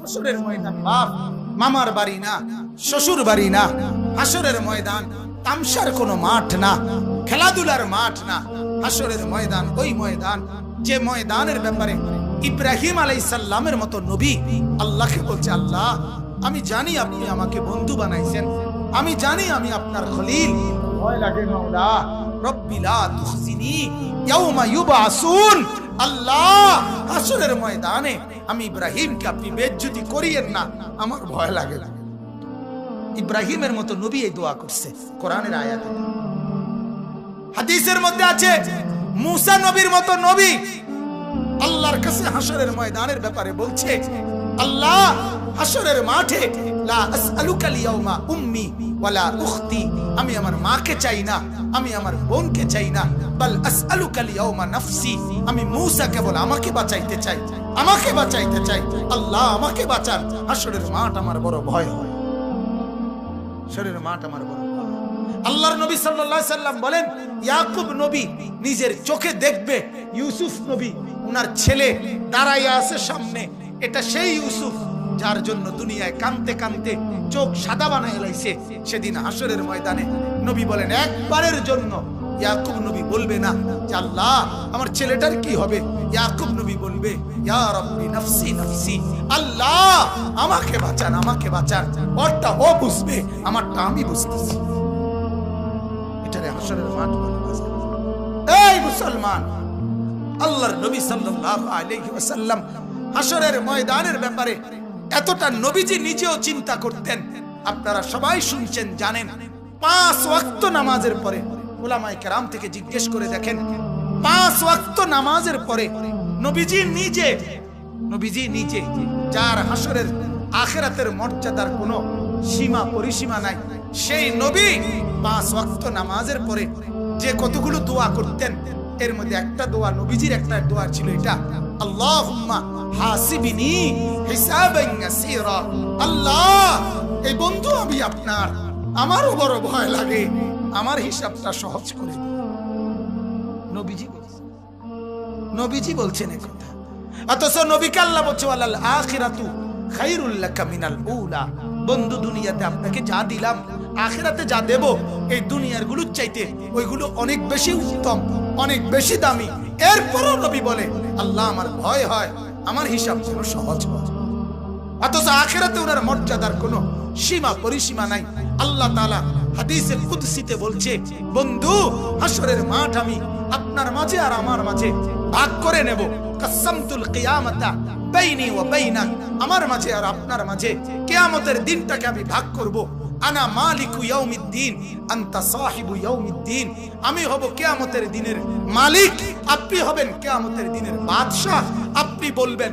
হাসরের ময়দান, বাপ, মামার বাড়ি না, শ্বশুর বাড়ি না, হাসরের ময়দান, তামসার কোনো মাঠ না, খেলাধুলার মাঠ না, হাসরের ময়দান, ওই ময়দান, যে ময়দানের ব্যাপারে ইব্রাহিম আলাইসাল্লামের মতো নবী আল্লাহকে বলছে, আল্লাহ, আমি জানি আপনি আমাকে বন্ধু বানাইছেন, আমি জানি আমি আপনার খলিল। আল্লাহ, হাসরের ময়দানে আমি ইব্রাহিমকে আপনি বেজ্জতি করিয়েন না। আমার ভয় লাগে না। ইব্রাহিমের মতো নবী এই দোয়া করছে কোরআনের আয়াতে। হাদিসের মধ্যে আছে, মুসা নবীর মতো নবী আল্লাহর কাছে হাসরের ময়দানের ব্যাপারে বলছে, আল্লাহ হাসরের মাঠে লা আসআলুকা লিয়াউমা উম্মি ওয়ালা উখতি। আমি আমার মাকে চাই না, আমি আমার বোনকে চাই না। বাল আসআলুকা লিয়াউমা নাফসি। আমি মূসা কেবল আমাকে বাঁচাইতে চাই। আমাকে বাঁচাইতে চাই। আল্লাহ আমাকে বাঁচান। হাসরের মাঠ আমার বড় ভয় হয়। শরীরের মাঠ আমার বড় আল্লাহর নবী সাল্লাল্লাহু আলাইহি সাল্লাম বলেন, ইয়াকুব নবী নিজের চোখে দেখবে, ইউসুফ নবী ওনার ছেলে দাঁড়াইয়া আছে সামনে। এটা সেই ইউসুফ যার জন্য দুনিয়ায় কানতে কানতে চোখ সাদা বানায় লাইছে। সেদিন হাসরের ময়দানে নবী বলেন, একবারের জন্য ইয়াকুব নবী বলবে না যে আল্লাহ, আমার ছেলেটার কি হবে? ইয়াকুব নবী বলবে আল্লাহ, আমাকে বাঁচান আমাকে বাঁচান। ও বুঝবে, আমারটা আমি বুঝতেছি। এটারে মাঠ বলে এই মুসলমান, আল্লাহর নবী হাসরের ময়দানের ব্যাপারে এতটা নবীজি নিজেও চিন্তা করতেন। আপনারা সবাই শুনছেন, জানেন, পাঁচ ওয়াক্ত নামাজের পরে ওলামায়ে কেরাম থেকে জিজ্ঞেস করে দেখেন, পাঁচ ওয়াক্ত নামাজের পরে নবীজি নিজে নবীজি নিজে যার হাসরের আখেরাতের মর্যাদার কোনো সীমা পরিসীমা নাই, সেই নবী পাঁচ ওয়াক্ত নামাজের পরে যে কতগুলো দোয়া করতেন, এর মধ্যে একটা দোয়া নবীজির একটা দোয়া ছিল এটা, আল্লাহুম্মা হাসিবিনি হিসাবান ইয়াসীরা আল্লাহ, এই বন্ধু আমি আপনার, আমারও বড় ভয় লাগে আমার হিসাবটা সহজ করে নবীজি বলছেন। কথা। অথচ নবীকে আল্লাহ বলছে আখিরাতু বন্ধু, দুনিয়াতে আপনাকে যা দিলাম, আখিরাতে যা দেব, এই চাইতে ওইগুলো অনেক বেশি উত্তম, অনেক বেশি দামি। এরপরও নবী বলে, আল্লাহ, আমার ভয় হয়। আমার হিসাব যেন সহজ হয় অথচ আখেরাতে ওনার মর্যাদার কোনো সীমা, পরিসীমা নাই। আল্লাহ তাআলা হাদিসে কুদসিতে বলছে, বন্ধু হাসরের মাঠ আমি আপনার মাঝে আর আমার মাঝে ভাগ করে নেব। কাসামতুল কিয়ামাতা বাইনি ওয়া বাইনাক আমার মাঝে আর আপনার মাঝে কিয়ামতের দিনটাকে আমি ভাগ করব। আনা মালিকু ইয়াউমিদ্দিন, আনতা সাহিবু ইয়াউমিদ্দিন, আমি হব কিয়ামতের দিনের মালিক, আপনি হবেন কিয়ামতের দিনের বাদশা আপনি বলবেন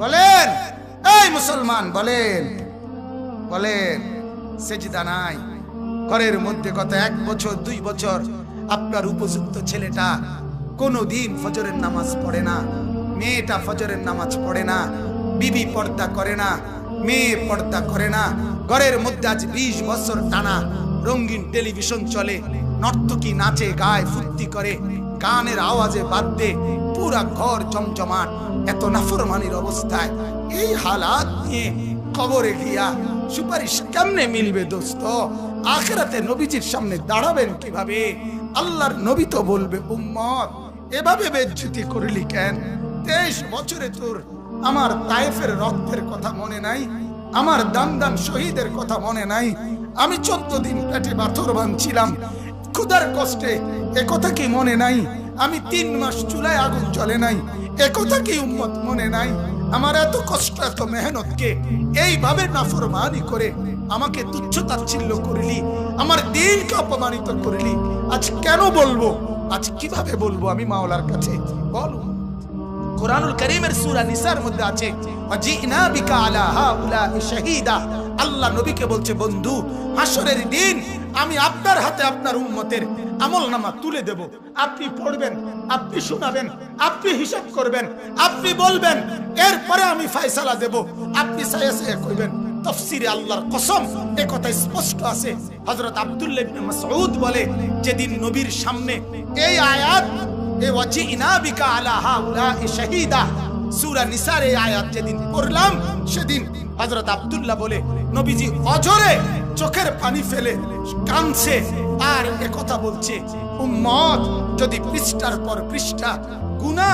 বলেন, এই মুসলমান, বলেন বলেন, সেজদা নাই। ঘরের মধ্যে গত এক বছর, দুই বছর আপনার উপযুক্ত ছেলেটা কোনো দিন ফজরের নামাজ পড়ে না, মেয়েটা ফজরের নামাজ পড়ে না, বিবি পর্দা করে না, মেয়ে পর্দা করে না। ঘরের মধ্যে আজ বিশ বছর টানা রঙিন টেলিভিশন চলে, নর্তকী নাচে, গায়ে ফুর্তি করে, গানের আওয়াজে বাদ দে, পুরা ঘর জমজমাট এত নাফরমানির অবস্থায় এই হালাত নিয়ে কবরে গিয়া সুপারিশ কেমনে মিলবে দোস্ত? আখেরাতে নবীজির সামনে দাঁড়াবেন কীভাবে? আল্লাহর নবী তো বলবে, উম্মত, এভাবে বেজ্জুতি করলি কেন? তেইশ বছরে তোর আমার তায়েফের রক্তের কথা মনে নাই, আমার দান দান শহীদের কথা মনে নাই, আমি চোদ্দ দিন পেটে পাথর বাঁধছিলাম ক্ষুদার কষ্টে একথা কি মনে নাই? আমি তিন মাস চুলায় আগুন জ্বলে নাই। একথা কি উম্মত মনে নাই? আমার এত কষ্ট, এত মেহনতকে এইভাবে নাফরমানি করে আমাকে তুচ্ছ তাচ্ছিল্য করলি, আমার দিনকে অপমানিত করলি। আজ কেন বলব? আজ কীভাবে বলব আমি মাওলার কাছে? বল। কোরআনুল করিমের সূরা নিসার মধ্যে আছে, ওয়াজিনা বিকা আলা হাউলাই শাহীদা। আল্লাহ নবীকে বলছে, বন্ধু হাসরের দিন আমি আপনার হাতে আপনার উন্মতের আমল নামা তুলে দেব। আপনি পড়বেন, আপনি শোনাবেন, আপনি হিসাব করবেন, আপনি বলবেন, এরপরে আমি ফয়সালা দেব। আপনি সায়া সায়া কইবেন, তফসিরে আল্লাহর কসম, এ কথা স্পষ্ট আছে। হযরত আব্দুল্লাহ ইবনে মাসউদ বলে, যেদিন নবীর সামনে এ আয়াত যেদিন সেদিন হযরত আব্দুল্লাহ বলে, নবীজি অজরে চোখের পানি ফেলে কাঁদছে আর কথা বলছে, উম্মত, যদি পৃষ্ঠার পর পৃষ্ঠা গুনা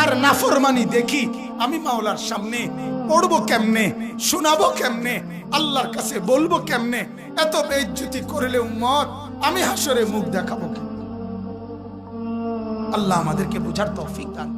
আর নাফরমানি দেখি, আমি মাওলার সামনে পড়ব কেমনে, শোনাবো কেমনে, আল্লাহর কাছে বলব কেমনে, এত বেজ্জতি করলে উম্মত, আমি হাসরে মুখ দেখাবো আল্লাহ আমাদেরকে বোঝার তৌফিক দান।